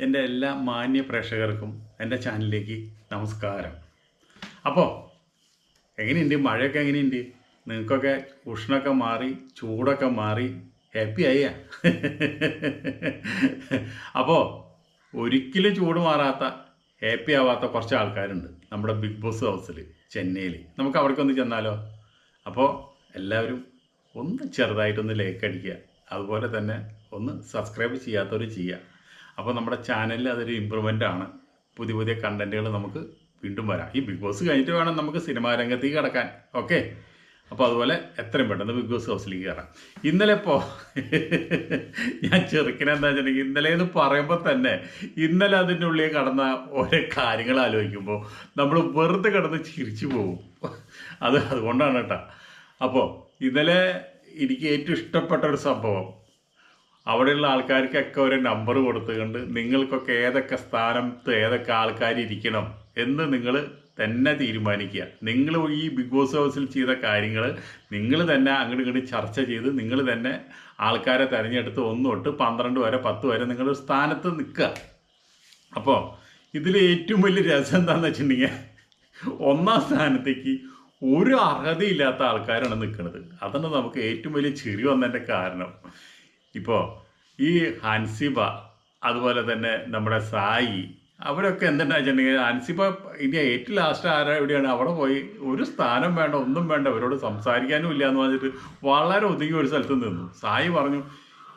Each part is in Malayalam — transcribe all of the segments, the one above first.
എന്റെ എല്ലാ മാന്യ പ്രേക്ഷകർക്കും എന്റെ ചാനലിലേക്ക് നമസ്കാരം. അപ്പോൾ എങ്ങനെയുണ്ട്? മഴയൊക്കെ എങ്ങനെയുണ്ട്? നിങ്ങൾക്കൊക്കെ ഉഷ്ണമൊക്കെ മാറി ചൂടൊക്കെ മാറി ഹാപ്പി ആയ. അപ്പോൾ ഒരിക്കലും ചൂട് മാറാത്ത ഹാപ്പി ആവാത്ത കുറച്ച് ആൾക്കാരുണ്ട് നമ്മുടെ ബിഗ് ബോസ് ഹൗസിൽ ചെന്നൈയിൽ. നമുക്ക് അവിടേക്കൊന്ന് ചെന്നാലോ? അപ്പോൾ എല്ലാവരും ഒന്ന് ചെറുതായിട്ടൊന്ന് ലൈക്ക് അടിക്കുക. അതുപോലെ തന്നെ ഒന്ന് സബ്സ്ക്രൈബ് ചെയ്യാത്തവർ ചെയ്യുക. അപ്പോൾ നമ്മുടെ ചാനലിൽ അതൊരു ഇമ്പ്രൂവ്മെന്റ് ആണ്. പുതിയ പുതിയ കണ്ടന്റുകൾ നമുക്ക് വീണ്ടും വരാം. ഈ ബിഗ് ബോസ് കഴിഞ്ഞിട്ട് വേണം നമുക്ക് സിനിമാ രംഗത്തേക്ക് കിടക്കാൻ. ഓക്കെ അപ്പോൾ അതുപോലെ എത്രയും പെട്ടെന്ന് ബിഗ് ബോസ് ഹൗസിലേക്ക് കയറാം. ഇന്നലെ ഇപ്പോൾ ഞാൻ ചെറുക്കിനെന്താ വെച്ചിട്ടുണ്ടെങ്കിൽ ഇന്നലെ എന്ന് പറയുമ്പോൾ തന്നെ ഇന്നലെ അതിന്റെ ഉള്ളിൽ കടന്ന ഓരോ കാര്യങ്ങൾ ആലോചിക്കുമ്പോൾ നമ്മൾ വെറുതെ കിടന്ന് ചിരിച്ചു പോകും. അത് അതുകൊണ്ടാണ് കേട്ടോ. അപ്പോൾ ഇന്നലെ എനിക്ക് ഏറ്റവും ഇഷ്ടപ്പെട്ട ഒരു സംഭവം അവിടെയുള്ള ആൾക്കാർക്കൊക്കെ ഒരു നമ്പർ കൊടുത്തുകൊണ്ട് നിങ്ങൾക്കൊക്കെ ഏതൊക്കെ സ്ഥാനത്ത് ഏതൊക്കെ ആൾക്കാർ ഇരിക്കണം എന്ന് നിങ്ങൾ തന്നെ തീരുമാനിക്കുക. നിങ്ങൾ ഈ ബിഗ് ബോസ് ഹൗസിൽ ചെയ്ത കാര്യങ്ങൾ നിങ്ങൾ തന്നെ അങ്ങോട്ട് ഇങ്ങോട്ട് ചർച്ച ചെയ്ത് നിങ്ങൾ തന്നെ ആൾക്കാരെ തിരഞ്ഞെടുത്ത് ഒന്ന് തൊട്ട് പന്ത്രണ്ട് വരെ പത്ത് വരെ നിങ്ങൾ സ്ഥാനത്ത് നിൽക്കുക. അപ്പോൾ ഇതിൽ ഏറ്റവും വലിയ രസം എന്താണെന്ന് വെച്ചിട്ടുണ്ടെങ്കിൽ ഒന്നാം സ്ഥാനത്തേക്ക് ഒരു അർഹതയില്ലാത്ത ആൾക്കാരാണ് നിൽക്കുന്നത്. അതാണ് നമുക്ക് ഏറ്റവും വലിയ ചിരി വന്നതിന്റെ കാരണം. ഇപ്പോൾ ഈ ഹൻസിബ അതുപോലെ തന്നെ നമ്മുടെ സായി അവരൊക്കെ എന്തെന്ന് വെച്ചിട്ടുണ്ടെങ്കിൽ ഹൻസിബ ഇനി ഏറ്റവും ലാസ്റ്റ് ആരാ എവിടെയാണ്? അവിടെ പോയി ഒരു സ്ഥാനം വേണ്ട ഒന്നും വേണ്ട അവരോട് സംസാരിക്കാനും ഇല്ല എന്ന് പറഞ്ഞിട്ട് വളരെ ഒതുങ്ങി ഒരു സ്ഥലത്ത് നിന്നു. സായി പറഞ്ഞു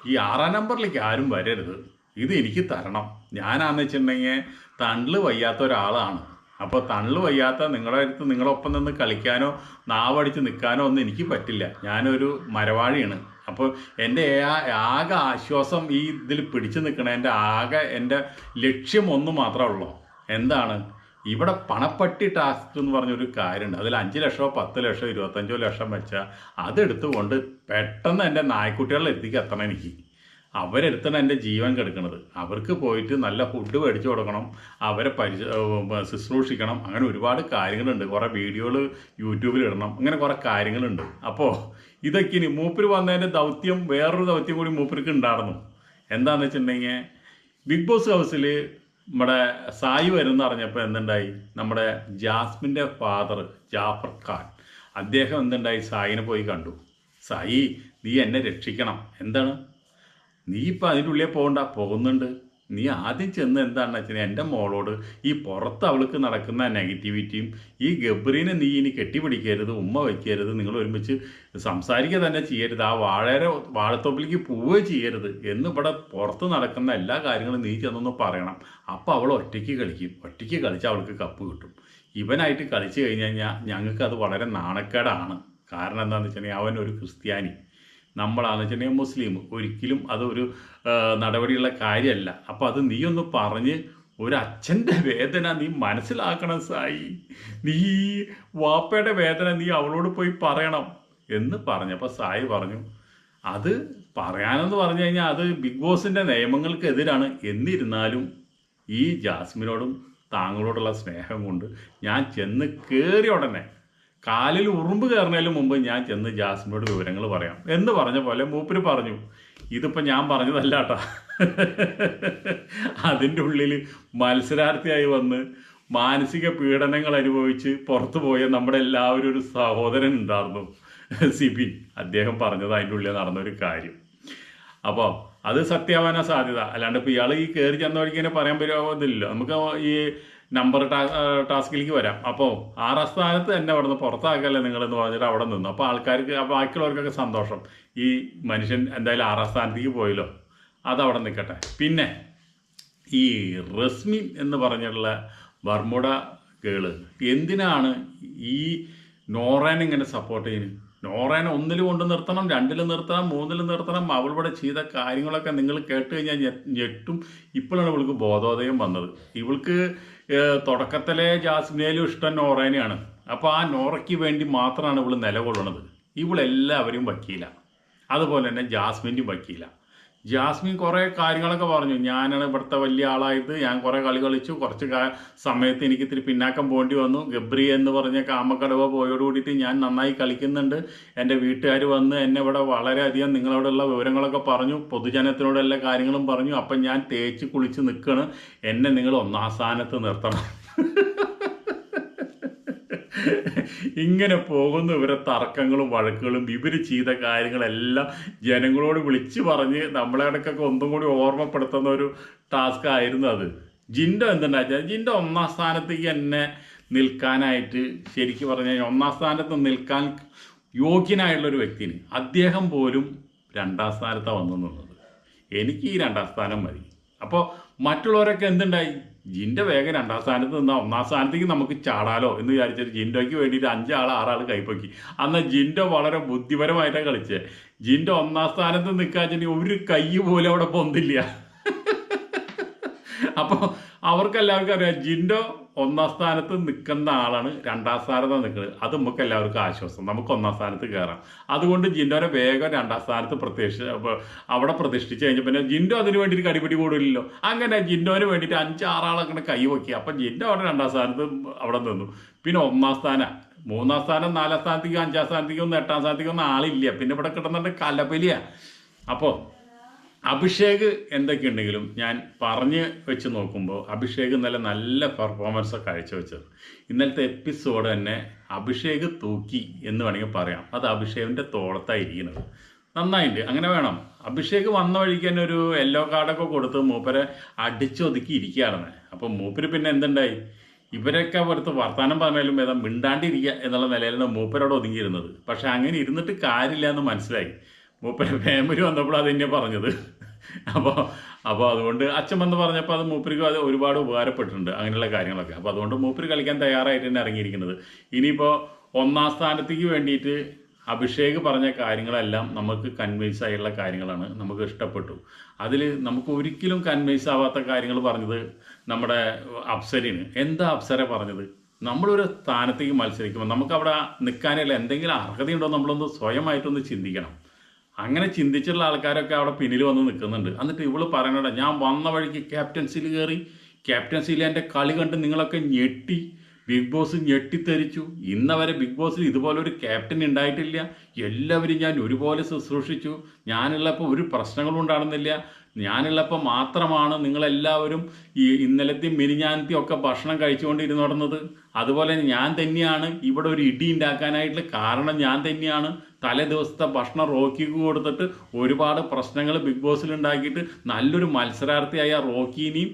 ഈ ആറാം നമ്പറിലേക്ക് ആരും വരരുത്. ഇത് എനിക്ക് തരണം. ഞാനാന്ന് വെച്ചിട്ടുണ്ടെങ്കിൽ തണ്ടിൽ വയ്യാത്ത ഒരാളാണ്. അപ്പോൾ തള്ളു വയ്യാത്ത നിങ്ങളുടെ അടുത്ത് നിങ്ങളൊപ്പം നിന്ന് കളിക്കാനോ നാവടിച്ച് നിൽക്കാനോ ഒന്നും എനിക്ക് പറ്റില്ല. ഞാനൊരു മരവാഴിയാണ്. അപ്പോൾ എന്റെ ആകെ ആശ്വാസം ഈ ഇതിൽ പിടിച്ചു നിൽക്കണ എന്റെ ആകെ എന്റെ ലക്ഷ്യം ഒന്ന് മാത്രമേ ഉള്ളൂ. എന്താണ്? ഇവിടെ പണപ്പെട്ടി ടാസ്ക് എന്ന് പറഞ്ഞൊരു കാര്യമുണ്ട്. അതിൽ അഞ്ച് ലക്ഷമോ പത്ത് ലക്ഷമോ ഇരുപത്തഞ്ചോ ലക്ഷം വെച്ചാൽ അതെടുത്തുകൊണ്ട് പെട്ടെന്ന് എന്റെ നായ്ക്കുട്ടികളിൽ എത്തിക്ക് എത്തണം എനിക്ക്. അവരെടുത്താണ് എന്റെ ജീവൻ കെടുക്കുന്നത് അവർക്ക് പോയിട്ട് നല്ല ഫുഡ് മേടിച്ചു കൊടുക്കണം അവരെ പരിച ശുശ്രൂഷിക്കണം. അങ്ങനെ ഒരുപാട് കാര്യങ്ങളുണ്ട്. കുറേ വീഡിയോകൾ യൂട്യൂബിൽ ഇടണം. അങ്ങനെ കുറേ കാര്യങ്ങളുണ്ട്. അപ്പോൾ ഇതൊക്കെ ഇനി മൂപ്പര് വന്നതിന്റെ ദൗത്യം വേറൊരു ദൗത്യം കൂടി മൂപ്പർക്ക് ഉണ്ടായിരുന്നു. എന്താണെന്ന് വെച്ചിട്ടുണ്ടെങ്കിൽ ബിഗ് ബോസ് ഹൗസിൽ നമ്മുടെ സായി വരുന്ന അറിഞ്ഞപ്പോൾ എന്തുണ്ടായി? നമ്മുടെ ജാസ്മിന്റെ ഫാദർ ജാഫർ ഖാൻ അദ്ദേഹം എന്തുണ്ടായി? സായിനെ പോയി കണ്ടു. സായി നീ എന്നെ രക്ഷിക്കണം. എന്താണ്? നീ ഇപ്പം അതിന്റെ ഉള്ളിൽ പോകണ്ട പോകുന്നുണ്ട്. നീ ആദ്യം ചെന്ന് എന്താണെന്ന് വെച്ചാൽ എന്റെ മോളോട് ഈ പുറത്ത് അവൾക്ക് നടക്കുന്ന നെഗറ്റിവിറ്റിയും ഈ ഗബ്രീനെ നീ ഇനി കെട്ടിപ്പിടിക്കരുത് ഉമ്മ വയ്ക്കരുത് നിങ്ങൾ ഒരുമിച്ച് സംസാരിക്കുക തന്നെ ചെയ്യരുത് ആ വാഴയുടെ വാഴത്തോപ്പിലേക്ക് പോവുകയോ ചെയ്യരുത് എന്ന് ഇവിടെ പുറത്ത് നടക്കുന്ന എല്ലാ കാര്യങ്ങളും നീ ചെന്നൊന്ന് പറയണം. അപ്പോൾ അവൾ ഒറ്റയ്ക്ക് കളിക്കും. ഒറ്റയ്ക്ക് കളിച്ച് അവൾക്ക് കപ്പ് കിട്ടും. ഇവനായിട്ട് കളിച്ചു കഴിഞ്ഞു കഴിഞ്ഞാൽ ഞങ്ങൾക്ക് അത് വളരെ നാണക്കേടാണ്. കാരണം എന്താണെന്ന് വെച്ചിട്ടുണ്ടെങ്കിൽ അവൻ ഒരു ക്രിസ്ത്യാനി. നമ്മളാന്ന് വെച്ചിട്ടുണ്ടെങ്കിൽ മുസ്ലിം. ഒരിക്കലും അതൊരു നടപടിയുള്ള കാര്യമല്ല. അപ്പോൾ അത് നീ ഒന്ന് പറഞ്ഞ് ഒരു വേദന നീ മനസ്സിലാക്കണം സായി. നീ വാപ്പയുടെ വേദന നീ അവളോട് പോയി പറയണം എന്ന് പറഞ്ഞപ്പോൾ സായി പറഞ്ഞു അത് പറയാനെന്ന് പറഞ്ഞു കഴിഞ്ഞാൽ അത് ബിഗ് ബോസിന്റെ നിയമങ്ങൾക്കെതിരാണ് എന്നിരുന്നാലും ഈ ജാസ്മിനോടും താങ്കളോടുള്ള സ്നേഹം കൊണ്ട് ഞാൻ ചെന്ന് കയറിയ ഉടനെ കാലിൽ ഉറുമ്പ് കയറുന്നതിന് മുമ്പ് ഞാൻ ചെന്ന് ജാസ്മിനോട് വിവരങ്ങൾ പറയാം. എന്ന് പറഞ്ഞ പോലെ മൂപ്പര് പറഞ്ഞു ഇതിപ്പോൾ ഞാൻ പറഞ്ഞതല്ല കേട്ടോ അതിന്റെ ഉള്ളിൽ മത്സരാർത്ഥിയായി വന്ന് മാനസിക പീഡനങ്ങൾ അനുഭവിച്ച് പുറത്തു പോയ നമ്മുടെ എല്ലാവരും ഒരു സഹോദരൻ ഉണ്ടായിരുന്നു. സിബിൻ അദ്ദേഹം പറഞ്ഞത് അതിന്റെ ഉള്ളിൽ നടന്നൊരു കാര്യം. അപ്പോൾ അത് സത്യമാവാനാ സാധ്യത. അല്ലാണ്ട് ഇപ്പോൾ ഇയാൾ ഈ കയറി ചെന്ന വഴിക്ക് തന്നെ പറയാൻ പറ്റുമോ? നമുക്ക് ഈ നമ്പർ ടാസ്കിലേക്ക് വരാം. അപ്പോൾ ആറാം സ്ഥാനത്ത് തന്നെ അവിടെ നിന്ന് പുറത്താക്കല്ലേ നിങ്ങളെന്ന് പറഞ്ഞിട്ട് അവിടെ നിന്നു. അപ്പോൾ ആൾക്കാർക്ക് ബാക്കിയുള്ളവർക്കൊക്കെ സന്തോഷം. ഈ മനുഷ്യൻ എന്തായാലും ആറാം സ്ഥാനത്തേക്ക് പോയല്ലോ. അതവിടെ നിൽക്കട്ടെ പിന്നെ ഈ റസ്മിൻ എന്ന് പറഞ്ഞിട്ടുള്ള ബർമുട കേൾ എന്തിനാണ് ഈ നോറേനെ ഇങ്ങനെ സപ്പോർട്ട് ചെയ്യുന്നത്? നോറേനെ ഒന്നിൽ കൊണ്ട് നിർത്തണം രണ്ടിൽ നിർത്തണം മൂന്നിൽ നിർത്തണം അവളിവിടെ ചെയ്ത കാര്യങ്ങളൊക്കെ നിങ്ങൾ കേട്ട് കഴിഞ്ഞാൽ ഞെട്ടും. ഇപ്പോഴാണ് ഇവൾക്ക് ബോധോദയം വന്നത്. ഇവൾക്ക് തുടക്കത്തിലെ ജാസ്മിനയിലും ഇഷ്ടം നോറേനെയാണ്. അപ്പോൾ ആ നോറയ്ക്ക് വേണ്ടി മാത്രമാണ് ഇവൾ നിലകൊള്ളുന്നത്. ഇവളെല്ലാവരും വക്കീല. അതുപോലെ തന്നെ ജാസ്മിന്റെയും വക്കീല. ജാസ്മിൻ കുറേ കാര്യങ്ങളൊക്കെ പറഞ്ഞു. ഞാനാണ് ഇവിടുത്തെ വലിയ ആളായത്. ഞാൻ കുറേ കളി കളിച്ചു. കുറച്ച് സമയത്ത് എനിക്ക് ഇത്തിരി പിന്നാക്കം പോകേണ്ടി വന്നു. ഗബ്രി എന്ന് പറഞ്ഞ കാമക്കടവ പോയോട് കൂടിയിട്ട് ഞാൻ നന്നായി കളിക്കുന്നുണ്ട്. എന്റെ വീട്ടുകാർ വന്ന് എന്നെ ഇവിടെ വളരെയധികം നിങ്ങളോടുള്ള വിവരങ്ങളൊക്കെ പറഞ്ഞു. പൊതുജനത്തിനോട് എല്ലാ കാര്യങ്ങളും പറഞ്ഞു. അപ്പം ഞാൻ തേച്ച് കുളിച്ച് നിൽക്കണം. എന്നെ നിങ്ങൾ ഒന്നാം സ്ഥാനത്ത് നിർത്തണം. ഇങ്ങനെ പോകുന്ന. ഇവരെ തർക്കങ്ങളും വഴക്കുകളും ഇവർ ചെയ്ത കാര്യങ്ങളെല്ലാം ജനങ്ങളോട് വിളിച്ചു പറഞ്ഞ് നമ്മളെ ഇടയ്ക്കൊക്കെ ഒന്നും കൂടി ഓർമ്മപ്പെടുത്തുന്ന ഒരു ടാസ്ക് ആയിരുന്നു അത്. ജിൻഡോ എന്തുണ്ടാച്ചാൽ ജിൻഡോ ഒന്നാം സ്ഥാനത്തേക്ക് എന്നെ നിൽക്കാനായിട്ട് ശരിക്കും പറഞ്ഞു കഴിഞ്ഞാൽ ഒന്നാം സ്ഥാനത്ത് നിൽക്കാൻ യോഗ്യനായുള്ളൊരു വ്യക്തിന് അദ്ദേഹം പോലും രണ്ടാം സ്ഥാനത്താണ് വന്നു എനിക്ക് ഈ രണ്ടാം സ്ഥാനം മതി. അപ്പോൾ മറ്റുള്ളവരൊക്കെ എന്തുണ്ടായി? ജിന്റെ വേഗം രണ്ടാം സ്ഥാനത്ത് നിന്നാൽ ഒന്നാം സ്ഥാനത്തേക്ക് നമുക്ക് ചാടാലോ എന്ന് വിചാരിച്ചിട്ട് ജിൻഡോയ്ക്ക് വേണ്ടിയിട്ട് അഞ്ചാൾ ആറാൾ കൈപ്പൊക്കി. അന്ന് ജിൻഡോ വളരെ ബുദ്ധിപരമായിട്ടാണ് കളിച്ചത് ജിൻഡോ ഒന്നാം സ്ഥാനത്ത് നിൽക്കാച്ചിട്ട് ഒരു കൈ പോലും അവിടെ പൊന്തില്ല. അപ്പോൾ അവർക്ക് എല്ലാവർക്കും അറിയാം ജിൻഡോ ഒന്നാം സ്ഥാനത്ത് നിൽക്കുന്ന ആളാണ് രണ്ടാം സ്ഥാനത്ത് നിൽക്കുന്നത്. അത് നമുക്ക് എല്ലാവർക്കും ആശ്വാസം. നമുക്ക് ഒന്നാം സ്ഥാനത്ത് കയറാം. അതുകൊണ്ട് ജിൻഡോനെ വേഗം രണ്ടാം സ്ഥാനത്ത് പ്രത്യക്ഷ അവിടെ പ്രതിഷ്ഠിച്ച് കഴിഞ്ഞപ്പോൾ പിന്നെ ജിൻഡോ അതിന് വേണ്ടിയിട്ട് കടിപിടി കൂടില്ലല്ലോ അങ്ങനെ ജിൻഡോന് വേണ്ടിയിട്ട് അഞ്ചാറാളങ്ങനെ കൈവക്കി അപ്പം ജിൻഡോ അവിടെ രണ്ടാം സ്ഥാനത്ത് അവിടെ നിന്നു. പിന്നെ ഒന്നാം സ്ഥാനം. മൂന്നാം സ്ഥാനം നാലാം സ്ഥാനത്തേക്കും അഞ്ചാം സ്ഥാനത്തേക്കും എട്ടാം സ്ഥാനത്തേക്കൊന്നും ആളില്ല. പിന്നെ ഇവിടെ കിട്ടുന്നുണ്ട് കലബലിയ അപ്പോൾ അഭിഷേക് എന്തൊക്കെയുണ്ടെങ്കിലും ഞാൻ പറഞ്ഞ് വെച്ച് നോക്കുമ്പോൾ അഭിഷേക് ഇന്നലെ നല്ല പെർഫോമൻസ് കാഴ്ചവെച്ചത്. ഇന്നലത്തെ എപ്പിസോഡ് തന്നെ അഭിഷേക് തൂക്കി എന്ന് വേണമെങ്കിൽ പറയാം. അത് അഭിഷേകിന്റെ തോളത്തായിരിക്കുന്നത് നന്നായിട്ട് അങ്ങനെ വേണം. അഭിഷേക് വന്ന വഴിക്ക് തന്നെ ഒരു യെല്ലോ കാർഡൊക്കെ കൊടുത്ത് മൂപ്പരെ അടിച്ചൊതുക്കി ഇരിക്കുകയാണെന്ന്. അപ്പോൾ മൂപ്പര് പിന്നെ എന്തുണ്ടായി? ഇവരൊക്കെ പുറത്ത് വർത്തമാനം പറഞ്ഞാലും ഏതാ മിണ്ടാണ്ടിരിക്കുക എന്നുള്ള നിലയിലാണ് മൂപ്പരോട് ഒതുങ്ങിയിരുന്നത്. പക്ഷെ അങ്ങനെ ഇരുന്നിട്ട് കാര്യമില്ല എന്ന് മനസ്സിലായി. മൂപ്പര് ഫാമിലി വന്നപ്പോൾ അത് തന്നെ പറഞ്ഞത്. അപ്പോൾ അപ്പോൾ അതുകൊണ്ട് അച്ഛൻ വന്ന് പറഞ്ഞപ്പോൾ അത് മൂപ്പരിക്കും അത് ഒരുപാട് ഉപകാരപ്പെട്ടിട്ടുണ്ട് അങ്ങനെയുള്ള കാര്യങ്ങളൊക്കെ. അപ്പോൾ അതുകൊണ്ട് മൂപ്പര് കളിക്കാൻ തയ്യാറായിട്ട് തന്നെ ഇറങ്ങിയിരിക്കുന്നത്. ഇനിയിപ്പോൾ ഒന്നാം സ്ഥാനത്തേക്ക് വേണ്ടിയിട്ട് അഭിഷേക് പറഞ്ഞ കാര്യങ്ങളെല്ലാം നമുക്ക് കൺവിൻസ് ആയിട്ടുള്ള കാര്യങ്ങളാണ്. നമുക്ക് ഇഷ്ടപ്പെട്ടു. അതിൽ നമുക്ക് ഒരിക്കലും കൺവിൻസ് ആവാത്ത കാര്യങ്ങൾ പറഞ്ഞത് നമ്മുടെ അപ്സരിന് എന്താ അപ്സര പറഞ്ഞത്? നമ്മളൊരു സ്ഥാനത്തേക്ക് മത്സരിക്കുമ്പോൾ നമുക്ക് അവിടെ നിൽക്കാനുള്ള എന്തെങ്കിലും അർഹതയുണ്ടോ നമ്മളൊന്ന് സ്വയമായിട്ടൊന്ന് ചിന്തിക്കണം. അങ്ങനെ ചിന്തിച്ചിട്ടുള്ള ആൾക്കാരൊക്കെ അവിടെ പിന്നിൽ വന്ന് നിൽക്കുന്നുണ്ട്. എന്നിട്ട് ഇവൾ പറയണട ഞാൻ വന്ന വഴിക്ക് ക്യാപ്റ്റൻസിയിൽ കയറി ക്യാപ്റ്റൻസിയിൽ എന്റെ കളി കണ്ട് നിങ്ങളൊക്കെ ഞെട്ടി ബിഗ് ബോസ് ഞെട്ടിത്തെരിച്ചു ഇന്നവരെ ബിഗ് ബോസിൽ ഇതുപോലെ ഒരു ക്യാപ്റ്റൻ ഉണ്ടായിട്ടില്ല. എല്ലാവരും ഞാൻ ഒരുപോലെ ശുശ്രൂഷിച്ചു. ഞാനുള്ളപ്പോൾ ഒരു പ്രശ്നങ്ങളും ഉണ്ടാകുന്നില്ല ഞാനുള്ളപ്പോൾ മാത്രമാണ് നിങ്ങളെല്ലാവരും ഈ ഇന്നലത്തെയും മിനിഞ്ഞാനത്തെയും ഒക്കെ ഭക്ഷണം കഴിച്ചുകൊണ്ടിരുന്നു നടന്നത് അതുപോലെ ഞാൻ തന്നെയാണ് ഇവിടെ ഒരു ഇടി ഉണ്ടാക്കാനായിട്ടുള്ള കാരണം ഞാൻ തന്നെയാണ്. തലേ ദിവസത്തെ ഭക്ഷണം റോക്കിക്ക് കൊടുത്തിട്ട് ഒരുപാട് പ്രശ്നങ്ങൾ ബിഗ് ബോസിൽ ഉണ്ടാക്കിയിട്ട് നല്ലൊരു മത്സരാർത്ഥിയായ റോക്കിനെയും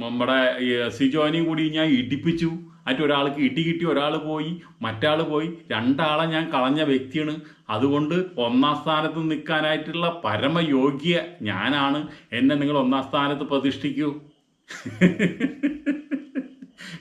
നമ്മുടെ സിജോനെയും കൂടി ഞാൻ ഇടിപ്പിച്ചു. മറ്റൊരാൾക്ക് ഇടി കിട്ടി ഒരാൾ പോയി മറ്റാൾ പോയി. രണ്ടാളെ ഞാൻ കളഞ്ഞ വ്യക്തിയാണ്. അതുകൊണ്ട് ഒന്നാം സ്ഥാനത്ത് നിൽക്കാനായിട്ടുള്ള പരമയോഗ്യ ഞാനാണ്. എന്നെ നിങ്ങൾ ഒന്നാം സ്ഥാനത്ത് പ്രതിഷ്ഠിക്കൂ.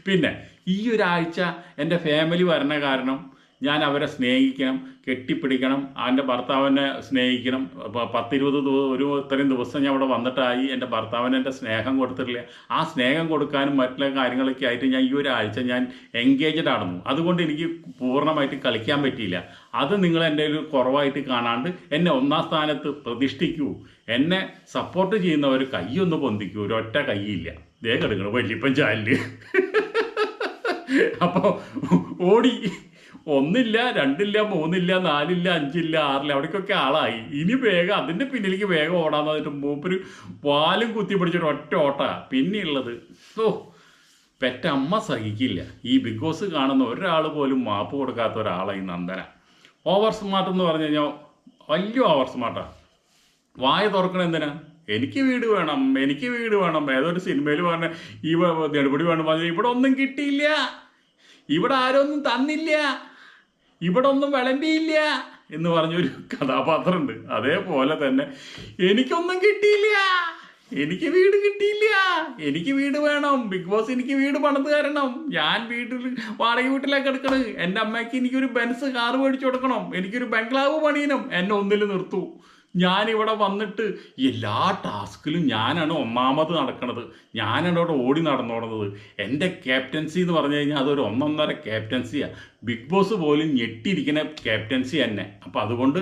പിന്നെ ഈ ഒരാഴ്ച എന്റെ ഫാമിലി വരണ കാരണം ഞാൻ അവരെ സ്നേഹിക്കണം കെട്ടിപ്പിടിക്കണം എന്റെ ഭർത്താവിനെ സ്നേഹിക്കണം. പത്തിരുപത് ദിവസം ഒരു ഇത്രയും ദിവസം ഞാൻ അവിടെ വന്നിട്ടായി എന്റെ ഭർത്താവിന് എന്റെ സ്നേഹം കൊടുത്തിട്ടില്ല. ആ സ്നേഹം കൊടുക്കാനും മറ്റുള്ള കാര്യങ്ങളൊക്കെ ആയിട്ട് ഞാൻ ഈ ഒരാഴ്ച ഞാൻ എൻഗേജഡ് ആണെന്നു. അതുകൊണ്ട് എനിക്ക് പൂർണമായിട്ട് കളിക്കാൻ പറ്റിയില്ല. അത് നിങ്ങൾ എന്റെ ഒരു കുറവായിട്ട് കാണാണ്ട് എന്നെ ഒന്നാം സ്ഥാനത്ത് പ്രതിഷ്ഠിക്കൂ. എന്നെ സപ്പോർട്ട് ചെയ്യുന്നവർ കൈയൊന്ന് പൊന്തിക്കൂ. ഒരൊറ്റ കൈയില്ല. ദേ കിടക്കണം വലിയപ്പം ചാലിൽ അപ്പോൾ ഓടി ഒന്നില്ല രണ്ടില്ല മൂന്നില്ല നാലില്ല അഞ്ചില്ല ആറില്ല അവിടേക്കൊക്കെ ആളായി. ഇനി വേഗം അതിന്റെ പിന്നിലേക്ക് വേഗം ഓടാന്ന് പറഞ്ഞിട്ട് മൂപ്പര് വാലും കുത്തി പിടിച്ചിട്ട് ഒറ്റ ഓട്ട. പിന്നെയുള്ളത് ഓ പെറ്റമ്മ സഹിക്കില്ല. ഈ ബിഗ് ബോസ് കാണുന്ന ഒരാൾ പോലും മാപ്പ് കൊടുക്കാത്ത ഒരാളായി നന്ദന. ഓവർ സ്മാർട്ട് എന്ന് പറഞ്ഞു കഴിഞ്ഞാൽ വലിയ ഓവർ സ്മാർട്ടാണ് വായ തുറക്കണം എന്തിനാ? എനിക്ക് വീട് വേണം എനിക്ക് വീട് വേണം. ഏതൊരു സിനിമയിൽ പറഞ്ഞ ഈ നെടുപടി വേണം ഇവിടെ ഒന്നും കിട്ടിയില്ല. ഇവിടെ ആരും ഒന്നും തന്നില്ല. ഇവിടെ ഒന്നും വിളമ്പിയില്ല എന്ന് പറഞ്ഞൊരു കഥാപാത്രമുണ്ട്. അതേപോലെ തന്നെ എനിക്കൊന്നും കിട്ടിയില്ല. എനിക്ക് വീട് കിട്ടിയില്ല. എനിക്ക് വീട് വേണം. ബിഗ് ബോസ് എനിക്ക് വീട് പണിത് തരണം. ഞാൻ വീട്ടിൽ വാടക വീട്ടിലേക്ക് എടുക്കണത് എന്റെ അമ്മയ്ക്ക് എനിക്കൊരു ബെൻസ് കാറ് മേടിച്ചു കൊടുക്കണം. എനിക്കൊരു ബംഗ്ലാവ് പണിയണം. എന്നെ ഒന്നിൽ നിർത്തൂ. ഞാൻ ഇവിടെ വന്നിട്ട് എല്ലാ ടാസ്കിലും ഞാനാണ് ഒന്നാമത് നടക്കണത്. ഞാനാണ് അവിടെ ഓടി നടന്നോടുന്നത് എന്റെ ക്യാപ്റ്റൻസി എന്ന് പറഞ്ഞു കഴിഞ്ഞാൽ അതൊരു ഒന്നൊന്നര ക്യാപ്റ്റൻസിയാണ് ബിഗ് ബോസ് പോലും ഞെട്ടിയിരിക്കുന്ന ക്യാപ്റ്റൻസി തന്നെ അപ്പോൾ അതുകൊണ്ട്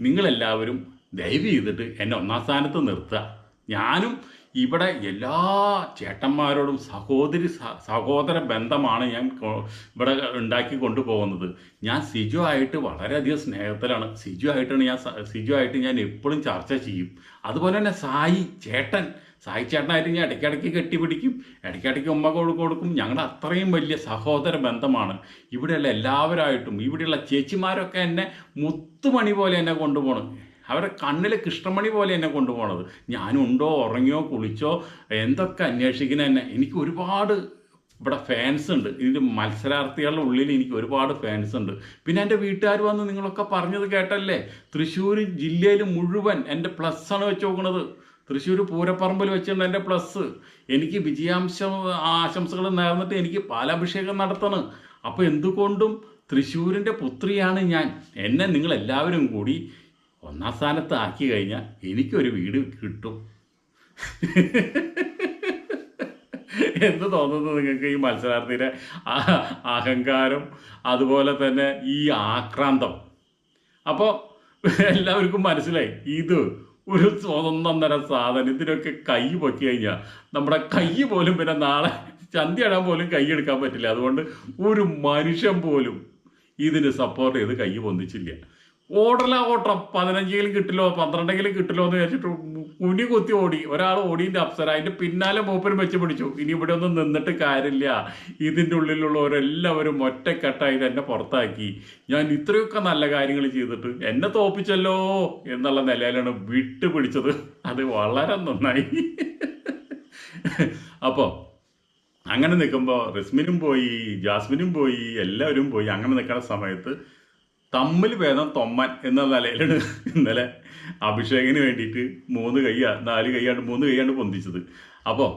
നിങ്ങളെല്ലാവരും ദയവ് ചെയ്തിട്ട് എന്നെ ഒന്നാം സ്ഥാനത്ത് നിർത്തുക. ഞാനും ഇവിടെ എല്ലാ ചേട്ടന്മാരോടും സഹോദരി സഹോദര ബന്ധമാണ് ഞാൻ ഇവിടെ ഉണ്ടാക്കി കൊണ്ടുപോകുന്നത്. ഞാൻ സിജു ആയിട്ട് വളരെയധികം സ്നേഹത്തിലാണ്. സിജു ആയിട്ടാണ് ഞാൻ സിജു ആയിട്ട് ഞാൻ എപ്പോഴും ചർച്ച ചെയ്യും. അതുപോലെ തന്നെ സായി ചേട്ടൻ സായി ചേട്ടനായിട്ട് ഞാൻ ഇടയ്ക്കിടയ്ക്ക് കെട്ടിപ്പിടിക്കും. ഇടയ്ക്കിടയ്ക്ക് ഉമ്മ കൊടു- കൊടുക്കും. ഞങ്ങളുടെ അത്രയും വലിയ സഹോദര ബന്ധമാണ്. ഇവിടെയുള്ള എല്ലാവരായിട്ടും ഇവിടെയുള്ള ചേച്ചിമാരൊക്കെ എന്നെ മുത്തുമണി പോലെ എന്നെ കൊണ്ടുപോകണം. അവരുടെ കണ്ണിലെ കൃഷ്ണമണി പോലെ എന്നെ കൊണ്ടുപോകണത് ഞാനുണ്ടോ ഉറങ്ങിയോ കുളിച്ചോ എന്തൊക്കെ അന്വേഷിക്കുന്ന തന്നെ എനിക്ക് ഒരുപാട് ഇവിടെ ഫാൻസ് ഉണ്ട്. ഇതിന്റെ മത്സരാർത്ഥികളുടെ ഉള്ളിൽ എനിക്ക് ഒരുപാട് ഫാൻസ് ഉണ്ട്. പിന്നെ എന്റെ വീട്ടുകാർ വന്ന് നിങ്ങളൊക്കെ പറഞ്ഞത് കേട്ടല്ലേ? തൃശ്ശൂർ ജില്ലയിൽ മുഴുവൻ എന്റെ പ്ലസ് ആണ് വെച്ച് നോക്കുന്നത് തൃശ്ശൂർ പൂരപ്പറമ്പിൽ വെച്ചിട്ടുണ്ട് എന്റെ പ്ലസ് എനിക്ക് വിജയാംശ ആശംസകൾ നേർന്നിട്ട് എനിക്ക് പാലാഭിഷേകം നടത്തണം. അപ്പോൾ എന്തുകൊണ്ടും തൃശ്ശൂരിന്റെ പുത്രിയാണ് ഞാൻ. എന്നെ നിങ്ങളെല്ലാവരും കൂടി ഒന്നാം സ്ഥാനത്ത് ആക്കി കഴിഞ്ഞാൽ എനിക്കൊരു വീട് കിട്ടും. എന്ത് തോന്നുന്നു നിങ്ങൾക്ക് ഈ മത്സരാർത്ഥിയുടെ അഹങ്കാരം അതുപോലെ തന്നെ ഈ ആക്രാന്തം. അപ്പോൾ എല്ലാവർക്കും മനസ്സിലായി ഇത് ഒരു ഒന്നൊന്നര സാധനം. ഇതിനൊക്കെ കൈ പൊക്കി കഴിഞ്ഞാൽ നമ്മുടെ കൈ പോലും പിന്നെ നാളെ ചന്തി ഇടാൻ പോലും കൈ എടുക്കാൻ പറ്റില്ല. അതുകൊണ്ട് ഒരു മനുഷ്യൻ പോലും ഇതിന് സപ്പോർട്ട് ചെയ്ത് കൈ പൊന്തിച്ചില്ല. ഓടല ഓട്ടം. പതിനഞ്ചെങ്കിലും കിട്ടില്ലോ പന്ത്രണ്ടെങ്കിലും കിട്ടില്ലോ എന്ന് വെച്ചിട്ട് കുനി കൊത്തി ഓടി. ഒരാൾ ഓടിന്റെ അപ്സര. അതിന്റെ പിന്നാലെ മൂപ്പരും വെച്ച് പിടിച്ചു. ഇനി ഇവിടെ ഒന്നും നിന്നിട്ട് കാര്യമില്ല. ഇതിന്റെ ഉള്ളിലുള്ളവരെല്ലാവരും ഒറ്റക്കെട്ടായി എന്നെ പുറത്താക്കി. ഞാൻ ഇത്രയൊക്കെ നല്ല കാര്യങ്ങൾ ചെയ്തിട്ട് എന്നെ തോപ്പിച്ചല്ലോ എന്നുള്ള നിലയിലാണ് വിട്ടുപിടിച്ചത് അത് വളരെ നന്നായി. അപ്പോൾ അങ്ങനെ നിൽക്കുമ്പോൾ റിസ്മിനും പോയി ജാസ്മിനും പോയി എല്ലാവരും പോയി. അങ്ങനെ നിൽക്കുന്ന സമയത്ത് തമ്മിൽ ഭേദം തൊമ്മൻ എന്ന നിലയിലാണ് ഇന്നലെ അഭിഷേകിന് വേണ്ടിയിട്ട് മൂന്ന് കൈയാണ് നാല് കൈയാണ്ട് മൂന്ന് കൈയാണ്ട് പൊന്തിച്ചത്. അപ്പോൾ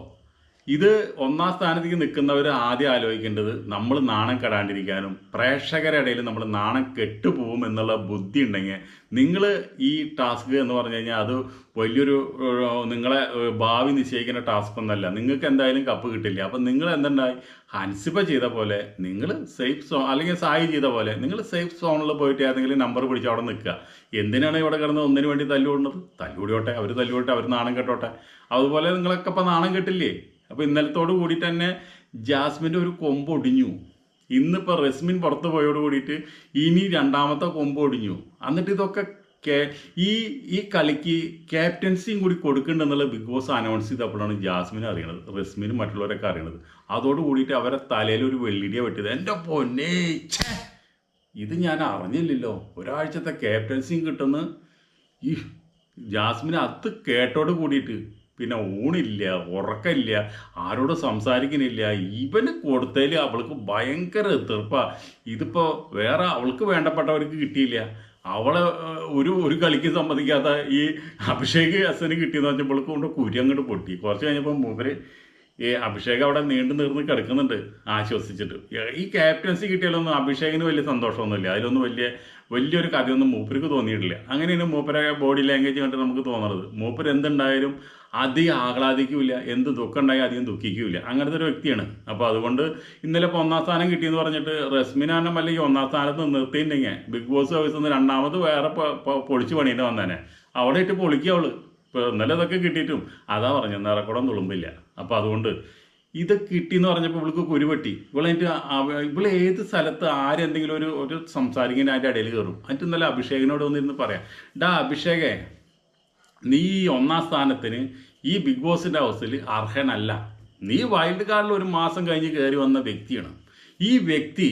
ഇത് ഒന്നാം സ്ഥാനത്തേക്ക് നിൽക്കുന്നവർ ആദ്യം ആലോചിക്കേണ്ടത് നമ്മൾ നാണം കെടാണ്ടിരിക്കാനും പ്രേക്ഷകരുടെ ഇടയിൽ നമ്മൾ നാണം കെട്ടുപോകും എന്നുള്ള ബുദ്ധി ഉണ്ടെങ്കിൽ നിങ്ങൾ ഈ ടാസ്ക് എന്ന് പറഞ്ഞു കഴിഞ്ഞാൽ അത് വലിയൊരു നിങ്ങളെ ഭാവി നിശ്ചയിക്കുന്ന ടാസ്ക് ഒന്നല്ല. നിങ്ങൾക്ക് എന്തായാലും കപ്പ് കിട്ടില്ല. അപ്പം നിങ്ങൾ എന്തുണ്ടായി? ഹൻസിപ്പ ചെയ്ത പോലെ നിങ്ങൾ സേഫ് സോൺ അല്ലെങ്കിൽ സായി ചെയ്ത പോലെ നിങ്ങൾ സേഫ് സോണിൽ പോയിട്ട് ഏതെങ്കിലും നമ്പർ പിടിച്ച് അവിടെ നിൽക്കുക. എന്തിനാണ് ഇവിടെ കിടന്ന് ഒന്നിന് വേണ്ടി തല്ലുകൊണ്ടത് തല്ലുകൂടിയോട്ടെ അവർ തല്ലുകൊട്ടെ അവർ നാണം കെട്ടോട്ടെ. അതുപോലെ നിങ്ങളൊക്കെ ഇപ്പം നാണം കെട്ടില്ലേ? അപ്പോൾ ഇന്നലത്തോട് കൂടി തന്നെ ജാസ്മിന്റെ ഒരു കൊമ്പ് ഒടിഞ്ഞു. ഇന്നിപ്പോൾ റെസ്മിൻ പുറത്ത് പോയോട് കൂടിയിട്ട് ഇനി രണ്ടാമത്തെ കൊമ്പ് ഒടിഞ്ഞു. എന്നിട്ട് ഇതൊക്കെ ഈ ഈ കളിക്ക് ക്യാപ്റ്റൻസിയും കൂടി കൊടുക്കുന്നുണ്ടെന്നുള്ള ബിഗ് ബോസ് അനൗൺസ് ചെയ്തപ്പോഴാണ് ജാസ്മിൻ അറിയണത്. റെസ്മിനും മറ്റുള്ളവരൊക്കെ അറിയണത്. അതോട് കൂടിയിട്ട് അവരെ തലയിൽ ഒരു വെള്ളിടിയ വെട്ടിയത്. എന്റെ പൊന്നേ! ഇത് ഞാൻ അറിഞ്ഞില്ലല്ലോ. ഒരാഴ്ചത്തെ ക്യാപ്റ്റൻസിയും കിട്ടുന്ന ഈ ജാസ്മിൻ അത് കേട്ടോട് കൂടിയിട്ട് പിന്നെ ഊണില്ല ഉറക്കമില്ല ആരോട് സംസാരിക്കുന്നില്ല. ഇവന് കൊടുത്തതിൽ അവൾക്ക് ഭയങ്കര എതിർപ്പാ. ഇതിപ്പോൾ വേറെ അവൾക്ക് വേണ്ടപ്പെട്ടവർക്ക് കിട്ടിയില്ല. അവളെ ഒരു ഒരു കളിക്ക് സമ്മതിക്കാത്ത ഈ അഭിഷേക് ഹസന് കിട്ടിയെന്ന് പറഞ്ഞപ്പോൾ കൊണ്ട് കുരി അങ്ങോട്ട് പൊട്ടി. കുറച്ച് കഴിഞ്ഞപ്പോൾ മൂപ്പര് ഈ അഭിഷേക് അവിടെ നീണ്ടു നീർന്ന് കിടക്കുന്നുണ്ട് ആശ്വസിച്ചിട്ട്. ഈ ക്യാപ്റ്റൻസി കിട്ടിയാലൊന്നും അഭിഷേകിന് വലിയ സന്തോഷമൊന്നുമില്ല. അതിലൊന്നും വലിയ വലിയൊരു കഥയൊന്നും മൂപ്പർക്ക് തോന്നിയിട്ടില്ല. അങ്ങനെയാണ് മൂപ്പരെ ബോഡി ലാംഗ്വേജ് കണ്ടിട്ട് നമുക്ക് തോന്നുന്നത് മൂപ്പർ എന്തുണ്ടായാലും അധികം ആഹ്ലാദിക്കില്ല എന്ത് ദുഃഖം ഉണ്ടായാലും അധികം ദുഃഖിക്കില്ല. അങ്ങനത്തെ ഒരു വ്യക്തിയാണ്. അപ്പോൾ അതുകൊണ്ട് ഇന്നലെ ഇപ്പോൾ ഒന്നാം സ്ഥാനം കിട്ടിയെന്ന് പറഞ്ഞിട്ട് റസ്മിനാനം അല്ലെങ്കിൽ ഒന്നാം സ്ഥാനത്ത് നിർത്തിയിട്ടുണ്ടെങ്കിൽ ബിഗ് ബോസ് ഓഫീസിൽ നിന്ന് രണ്ടാമത് വേറെ പൊളിച്ച് പണിയിട്ട് വന്നേനെ. അവിടെ ഇട്ട് പൊളിക്കുക അവൾ. ഇപ്പോൾ ഇന്നലെ ഇതൊക്കെ കിട്ടിയിട്ടും അതാ പറഞ്ഞു നിറക്കുടം തുളുമ്പില്ല. അപ്പോൾ അതുകൊണ്ട് ഇത് കിട്ടിയെന്ന് പറഞ്ഞപ്പോൾ ഇവൾക്ക് കുരുപെട്ടി ഇവളെന്നിട്ട് ഇവിടെ ഏത് സ്ഥലത്ത് ആരെന്തെങ്കിലും ഒരു ഒരു സംസാരിക്കുന്ന അതിന്റെ ഇടയിൽ കയറും. അതിന്റെ ഇന്നലെ അഭിഷേകിനോട് വന്നിരുന്ന് പറയാം. ഡാ അഭിഷേകേ നീ ഒന്നാം സ്ഥാനത്തിന് ഈ ബിഗ് ബോസിന്റെ അവസ്ഥയിൽ അർഹനല്ല. നീ വൈൽഡ് കാർഡിൽ ഒരു മാസം കഴിഞ്ഞ് കയറി വന്ന വ്യക്തിയാണ്. ഈ വ്യക്തി